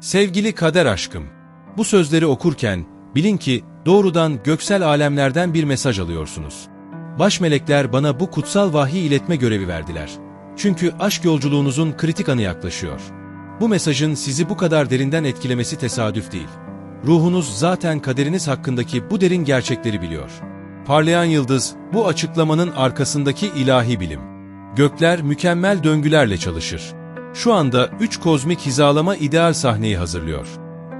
Sevgili kader aşkım, bu sözleri okurken bilin ki doğrudan göksel alemlerden bir mesaj alıyorsunuz. Baş melekler bana bu kutsal vahiy iletme görevi verdiler. Çünkü aşk yolculuğunuzun kritik anı yaklaşıyor. Bu mesajın sizi bu kadar derinden etkilemesi tesadüf değil. Ruhunuz zaten kaderiniz hakkındaki bu derin gerçekleri biliyor. Parlayan yıldız, bu açıklamanın arkasındaki ilahi bilim. Gökler mükemmel döngülerle çalışır. Şu anda üç kozmik hizalama ideal sahneyi hazırlıyor.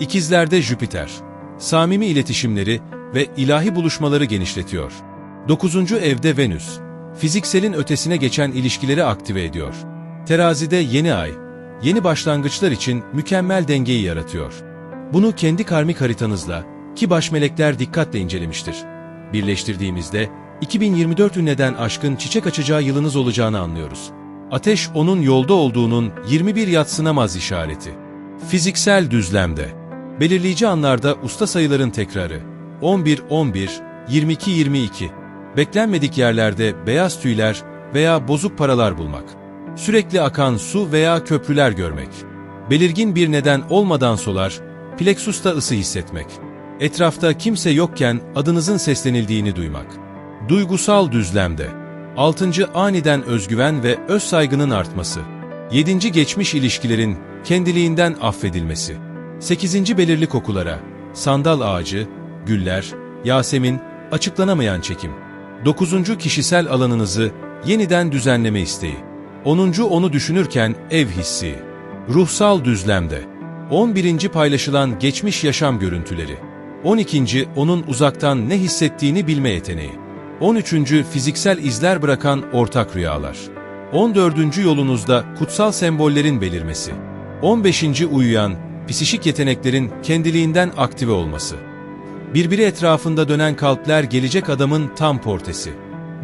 İkizlerde Jüpiter, samimi iletişimleri ve ilahi buluşmaları genişletiyor. Dokuzuncu evde Venüs, fizikselin ötesine geçen ilişkileri aktive ediyor. Terazide yeni ay, yeni başlangıçlar için mükemmel dengeyi yaratıyor. Bunu kendi karmik haritanızla, ki baş melekler dikkatle incelemiştir. Birleştirdiğimizde, 2024 ünleden aşkın çiçek açacağı yılınız olacağını anlıyoruz. Ateş onun yolda olduğunun 21 yatsınamaz işareti. Fiziksel düzlemde. Belirleyici anlarda usta sayıların tekrarı. 11-11, 22-22. Beklenmedik yerlerde beyaz tüyler veya bozuk paralar bulmak. Sürekli akan su veya köprüler görmek. Belirgin bir neden olmadan solar, plexusta ısı hissetmek. Etrafta kimse yokken adınızın seslenildiğini duymak. Duygusal düzlemde. Altıncı aniden özgüven ve öz saygının artması. Yedinci geçmiş ilişkilerin kendiliğinden affedilmesi. Sekizinci belirli kokulara. Sandal ağacı, güller, Yasemin, açıklanamayan çekim. Dokuzuncu kişisel alanınızı yeniden düzenleme isteği. Onuncu onu düşünürken ev hissi. Ruhsal düzlemde. On birinci paylaşılan geçmiş yaşam görüntüleri. On ikinci onun uzaktan ne hissettiğini bilme yeteneği. 13. fiziksel izler bırakan ortak rüyalar. 14. yolunuzda kutsal sembollerin belirmesi. 15. uyuyan, psişik yeteneklerin kendiliğinden aktive olması. Birbiri etrafında dönen kalpler gelecek adamın tam portresi.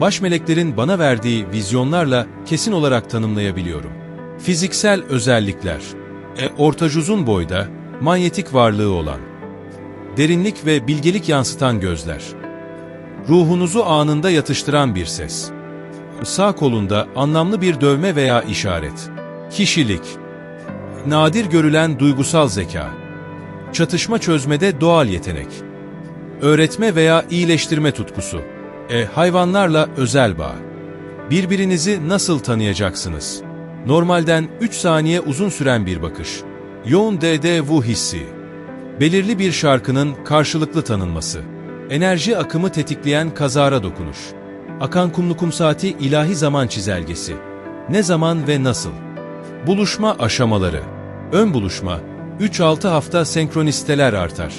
Baş meleklerin bana verdiği vizyonlarla kesin olarak tanımlayabiliyorum. Fiziksel özellikler. E, ortacuzun boyda, manyetik varlığı olan. Derinlik ve bilgelik yansıtan gözler. Ruhunuzu anında yatıştıran bir ses. Sağ kolunda anlamlı bir dövme veya işaret. Kişilik. Nadir görülen duygusal zeka. Çatışma çözmede doğal yetenek. Öğretme veya iyileştirme tutkusu. E, hayvanlarla özel bağ. Birbirinizi nasıl tanıyacaksınız? Normalden 3 saniye uzun süren bir bakış. Yoğun DDV hissi. Belirli bir şarkının karşılıklı tanınması. Enerji akımı tetikleyen kazara dokunuş. Akan kumlu kum saati ilahi zaman çizelgesi. Ne zaman ve nasıl? Buluşma aşamaları. Ön buluşma. 3-6 hafta senkronisteler artar.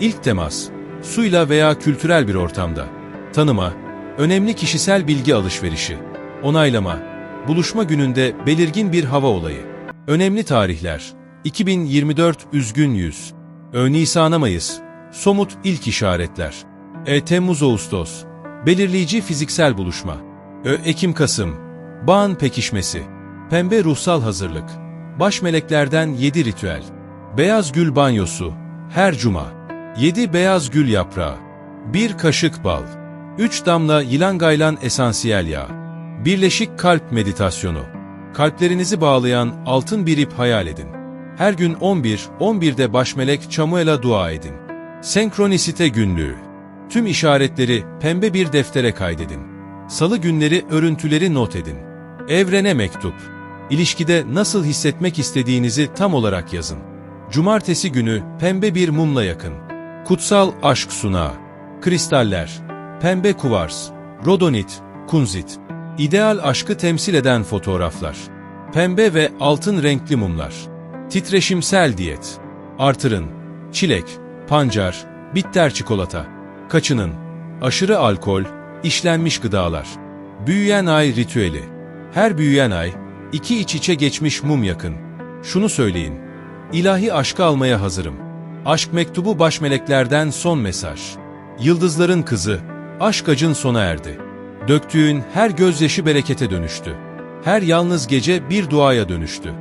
İlk temas. Suyla veya kültürel bir ortamda. Tanıma. Önemli kişisel bilgi alışverişi. Onaylama. Buluşma gününde belirgin bir hava olayı. Önemli tarihler. 2024 Üzgün Yüz. Ö Nisan'a Mayıs. Somut ilk işaretler. E Temmuz-Ağustos. Belirleyici fiziksel buluşma. Ö Ekim-Kasım. Bağın pekişmesi. Pembe ruhsal hazırlık. Baş meleklerden 7 ritüel. Beyaz gül banyosu. Her cuma. 7 beyaz gül yaprağı. 1 kaşık bal. 3 damla yılan-gaylan esansiyel yağ. Birleşik kalp meditasyonu. Kalplerinizi bağlayan altın bir ip hayal edin. Her gün 11, 11'de başmelek Çamuel'a dua edin. Senkronisite günlüğü. Tüm işaretleri pembe bir deftere kaydedin. Salı günleri örüntüleri not edin. Evrene mektup. İlişkide nasıl hissetmek istediğinizi tam olarak yazın. Cumartesi günü pembe bir mumla yakın. Kutsal aşk sunağı. Kristaller. Pembe kuvars. Rodonit. Kunzit. İdeal aşkı temsil eden fotoğraflar. Pembe ve altın renkli mumlar. Titreşimsel diyet. Artırın. Çilek, pancar, bitter çikolata. Kaçının. Aşırı alkol, işlenmiş gıdalar. Büyüyen ay ritüeli. Her büyüyen ay, iki iç içe geçmiş mum yakın. Şunu söyleyin. İlahi aşkı almaya hazırım. Aşk mektubu baş meleklerden son mesaj. Yıldızların kızı, aşk acın sona erdi. Döktüğün her gözyaşı berekete dönüştü. Her yalnız gece bir duaya dönüştü.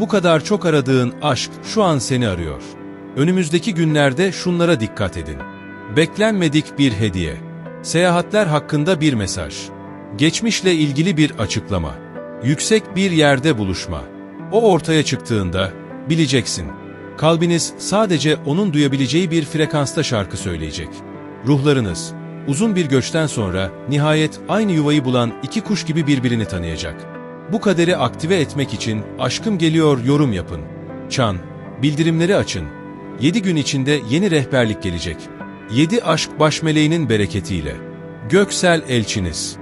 Bu kadar çok aradığın aşk şu an seni arıyor. Önümüzdeki günlerde şunlara dikkat edin. Beklenmedik bir hediye. Seyahatler hakkında bir mesaj. Geçmişle ilgili bir açıklama. Yüksek bir yerde buluşma. O ortaya çıktığında bileceksin. Kalbiniz sadece onun duyabileceği bir frekansta şarkı söyleyecek. Ruhlarınız, uzun bir göçten sonra nihayet aynı yuvayı bulan iki kuş gibi birbirini tanıyacak. Bu kaderi aktive etmek için aşkım geliyor yorum yapın. Çan, bildirimleri açın. 7 gün içinde yeni rehberlik gelecek. 7 aşk baş meleğinin bereketiyle. Göksel elçiniz.